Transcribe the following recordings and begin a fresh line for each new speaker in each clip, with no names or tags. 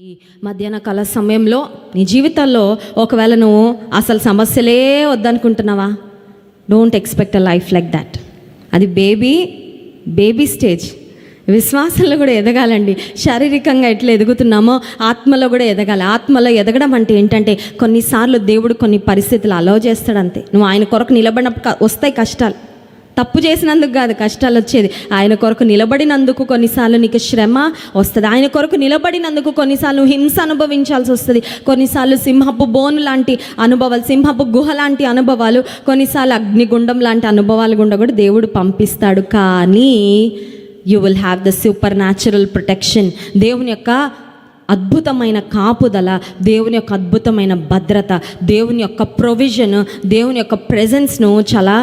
ఈ మధ్యాహ్న కాల సమయంలో నీ జీవితంలో ఒకవేళ నువ్వు అసలు సమస్యలే వద్దనుకుంటున్నావా? Don't expect a life like that అది బేబీ బేబీ స్టేజ్ విశ్వాసంలో కూడా ఎదగాలండి. శారీరకంగా ఎట్లా ఎదుగుతున్నామో ఆత్మలో కూడా ఎదగాలి. ఆత్మలో ఎదగడం అంటే ఏంటంటే కొన్నిసార్లు దేవుడు కొన్ని పరిస్థితులు అలో చేస్తాడంతే. నువ్వు ఆయన కొరకు నిలబడినప్పుడు వస్తాయి కష్టాలు. తప్పు చేసినందుకు కాదు కష్టాలు వచ్చేది ఆయన కొరకు నిలబడినందుకు కొన్నిసార్లు నీకు శ్రమ వస్తుంది. ఆయన కొరకు నిలబడినందుకు కొన్నిసార్లు హింస అనుభవించాల్సి వస్తుంది. కొన్నిసార్లు సింహపు బోను లాంటి అనుభవాలు సింహపు గుహ లాంటి అనుభవాలు కొన్నిసార్లు అగ్నిగుండం లాంటి అనుభవాలు గుండా కూడా దేవుడు పంపిస్తాడు. కానీ you will have the supernatural protection దేవుని యొక్క అద్భుతమైన కాపుదల దేవుని యొక్క అద్భుతమైన భద్రత దేవుని యొక్క ప్రొవిజన్ దేవుని యొక్క ప్రెజెన్స్ను చాలా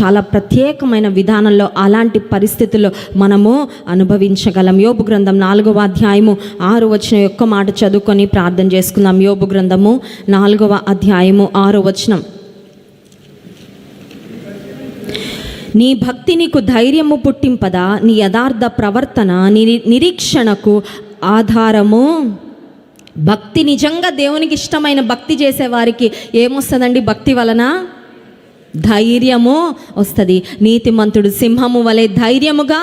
చాలా ప్రత్యేకమైన విధానంలో అలాంటి పరిస్థితుల్లో మనము అనుభవించగలం. యోబు గ్రంథం నాలుగవ అధ్యాయము ఆరు వచనం యొక్క మాట చదువుకొని ప్రార్థన చేసుకుందాం. యోబు గ్రంథము నాలుగవ అధ్యాయము ఆరు వచనం. నీ భక్తి నీకు ధైర్యము పుట్టింపదా? నీ యథార్థ ప్రవర్తన నీ నిరీక్షణకు ఆధారము? భక్తి నిజంగా దేవునికి ఇష్టమైన భక్తి చేసేవారికి ఏమొస్తుందండి భక్తి వలన? ధైర్యము వస్తుంది. నీతిమంతుడు సింహము వలె ధైర్యముగా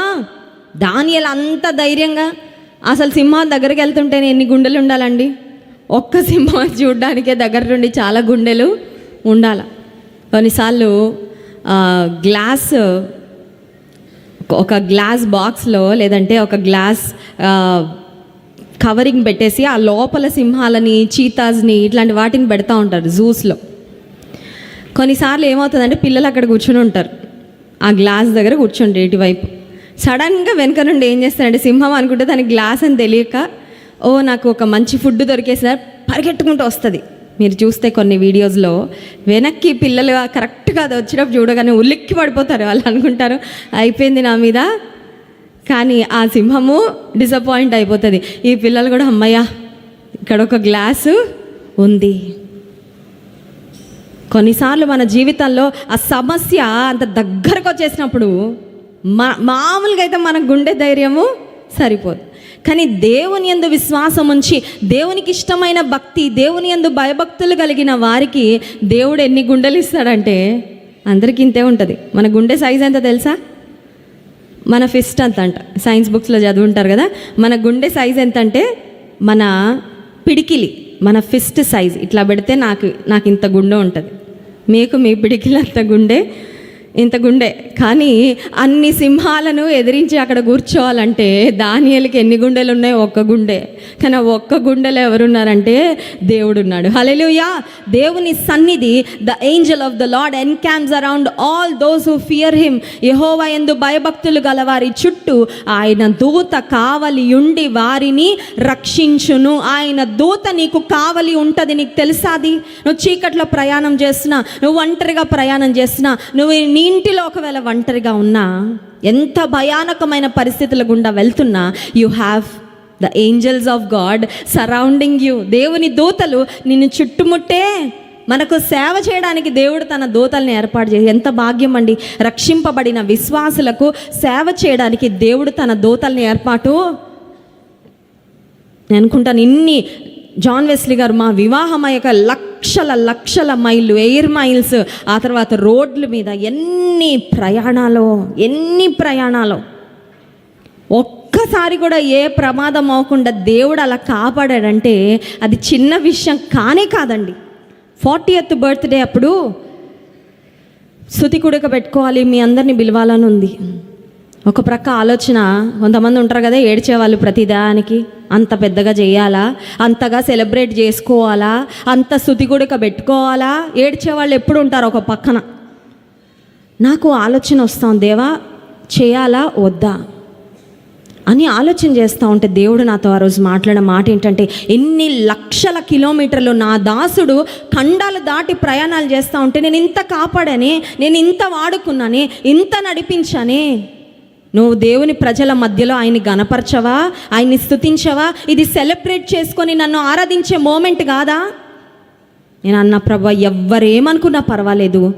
దానియలు అంత ధైర్యంగా. అసలు సింహం దగ్గరికి వెళ్తుంటేనే ఎన్ని గుండెలు ఉండాలండి? ఒక్క సింహం చూడడానికే దగ్గర నుండి చాలా గుండెలు ఉండాలి. కొన్నిసార్లు గ్లాస్ ఒక గ్లాస్ బాక్స్లో లేదంటే ఒక గ్లాస్ కవరింగ్ పెట్టేసి ఆ లోపల సింహాలని చీతాస్ని ఇట్లాంటి వాటిని పెడతా ఉంటారు జూస్లో. కొన్నిసార్లు ఏమవుతుందంటే పిల్లలు అక్కడ కూర్చుని ఉంటారు. ఆ గ్లాస్ దగ్గర కూర్చుంటారు ఇటువైపు. సడన్గా వెనక నుండి ఏం చేస్తారంటే సింహం అనుకుంటే దానికి గ్లాస్ అని తెలియక ఓ నాకు ఒక మంచి ఫుడ్ దొరికేసారి పరిగెట్టుకుంటూ వస్తుంది. మీరు చూస్తే కొన్ని వీడియోస్లో వెనక్కి పిల్లలు కరెక్ట్గా అది వచ్చినప్పుడు చూడగానే ఉలిక్కి పడిపోతారు వాళ్ళు అనుకుంటారు. అయిపోయింది నా మీద. కానీ ఆ సింహము డిసప్పాయింట్ అయిపోతుంది. ఈ పిల్లలు కూడా అమ్మయ్య ఇక్కడ ఒక గ్లాసు ఉంది. కొన్నిసార్లు మన జీవితంలో ఆ సమస్య అంత దగ్గరకు వచ్చేసినప్పుడు మా మామూలుగా అయితే మన గుండె ధైర్యము సరిపోదు. కానీ దేవుని యందు విశ్వాసం ఉంచి దేవునికి ఇష్టమైన భక్తి దేవుని యందు భయభక్తులు కలిగిన వారికి దేవుడు ఎన్ని గుండెలు ఇస్తాడంటే అందరికీ ఇంతే ఉంటుంది. మన గుండె సైజ్ ఎంత తెలుసా? మన ఫిస్ట్ అంత అంట. సైన్స్ బుక్స్లో చదువుంటారు కదా మన గుండె సైజ్ ఎంత అంటే మన పిడికిలి. మన ఫిస్ట్ సైజ్ ఇట్లా పెడితే నాకు నాకు ఇంత గుండె ఉంటుంది. మీకు మీ పిడికిలంత అంత గుండె ఇంత గుండె. కానీ అన్ని సింహాలను ఎదిరించి అక్కడ కూర్చోవాలంటే దానియలకి ఎన్ని గుండెలు ఉన్నాయి ఒక్క గుండె. కానీ ఆ ఒక్క గుండెలో ఎవరున్నారంటే దేవుడు ఉన్నాడు హలెలుయా దేవుని సన్నిధి the angel of the lord encamps around all those who fear him యహోవా ఎందు భయభక్తులు గల వారి చుట్టూ ఆయన దూత కావలి ఉండి వారిని రక్షించును. ఆయన దూత నీకు కావలి ఉంటుంది నీకు తెలుసాది? నువ్వు చీకట్లో ప్రయాణం చేస్తున్నా నువ్వు ఒంటరిగా ప్రయాణం చేస్తున్నా నువ్వు నీ ఇంటిలో ఒకవేళ ఒంటరిగా ఉన్నా ఎంత భయానకమైన పరిస్థితుల గుండా వెళ్తున్నా you have the angels of God surrounding you దేవుని దూతలు నిన్ను చుట్టుముట్టే మనకు సేవ చేయడానికి దేవుడు తన దూతల్ని ఏర్పాటు చేసి ఎంత భాగ్యం అండి. రక్షింపబడిన విశ్వాసులకు సేవ చేయడానికి దేవుడు తన దూతల్ని ఏర్పాటు. నేను అనుకుంటాను ఇన్ని జాన్ వెస్లీ గారు మా వివాహం యొక్క లక్ లక్షల లక్షల మైళ్ళు ఎయిర్ మైల్స్ ఆ తర్వాత రోడ్ల మీద ఎన్ని ప్రయాణాలు ఎన్ని ప్రయాణాలు. ఒక్కసారి కూడా ఏ ప్రమాదం అవ్వకుండా దేవుడు అలా కాపాడాడంటే అది చిన్న విషయం కానే కాదండి. ఫార్టీ ఎత్ బర్త్డే అప్పుడు శృతి కుడక పెట్టుకోవాలి మీ అందరిని పిలవాలని ఉంది. ఒక ప్రక్క ఆలోచన కొంతమంది ఉంటారు కదా ఏడ్చేవాళ్ళు ప్రతిదానికి అంత పెద్దగా చేయాలా అంతగా సెలబ్రేట్ చేసుకోవాలా అంత శృతి పెట్టుకోవాలా ఏడ్చేవాళ్ళు ఎప్పుడు ఉంటారు ఒక పక్కన. నాకు ఆలోచన వస్తాం దేవా చేయాలా వద్దా? అని ఆలోచన చేస్తూ ఉంటే దేవుడు నాతో ఆ రోజు మాట్లాడిన మాట ఏంటంటే ఎన్ని లక్షల కిలోమీటర్లు నా దాసుడు ఖండాలు దాటి ప్రయాణాలు చేస్తూ ఉంటే నేను ఇంత కాపాడని నేను ఇంత వాడుకున్నానే ఇంత నడిపించానే. నువ్వు దేవుని ప్రజల మధ్యలో ఆయన్ని గనపరచవా? ఆయన్ని స్థుతించవా ఇది సెలబ్రేట్ చేసుకొని నన్ను ఆరాధించే మూమెంట్ కాదా? నేను అన్న ప్రభా ఎవ్వరేమనుకున్నా పర్వాలేదు.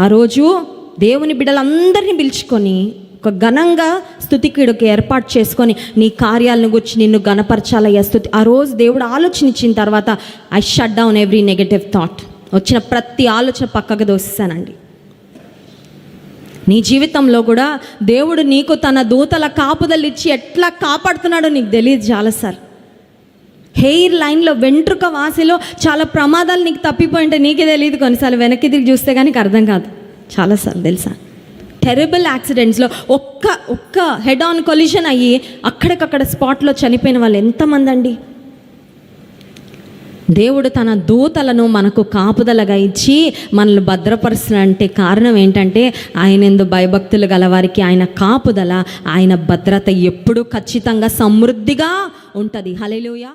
ఆ రోజు దేవుని బిడ్డలందరినీ పిలుచుకొని ఒక ఘనంగా స్థుతికిడుకు ఏర్పాటు చేసుకొని నీ కార్యాలను గురించి నిన్ను గనపరచాలయ్యా స్థుతి ఆ రోజు దేవుడు ఆలోచన ఇచ్చిన తర్వాత I shut down every negative thought వచ్చిన ప్రతి ఆలోచన పక్కకు దోసేసానండి నీ జీవితంలో కూడా దేవుడు నీకు తన దూతల కాపుదలు ఇచ్చి ఎట్లా కాపాడుతున్నాడో నీకు తెలియదు సార్ హెయిర్ లైన్లో వెంట్రుక వాసిలో చాలా ప్రమాదాలు నీకు తప్పిపోయింటే నీకే తెలియదు కొన్నిసార్లు. వెనక్కి తిరిగి చూస్తే కానీ అర్థం కాదు. చాలాసార్లు తెలుసా? టెరబుల్ యాక్సిడెంట్స్లో ఒక్క ఒక్క హెడ్ ఆన్ కొలిషన్ అయ్యి అక్కడికక్కడ స్పాట్లో చనిపోయిన వాళ్ళు ఎంతమంది అండి? దేవుడు తన దూతలను మనకు కాపుదలగా ఇచ్చి మనల్ని భద్రపరుస్తున్నంటే కారణం ఏంటంటే ఆయన ఎందు భయభక్తులు గలవారికి ఆయన కాపుదల ఆయన భద్రత ఎప్పుడూ ఖచ్చితంగా సమృద్ధిగా ఉంటుంది. హలేలుయా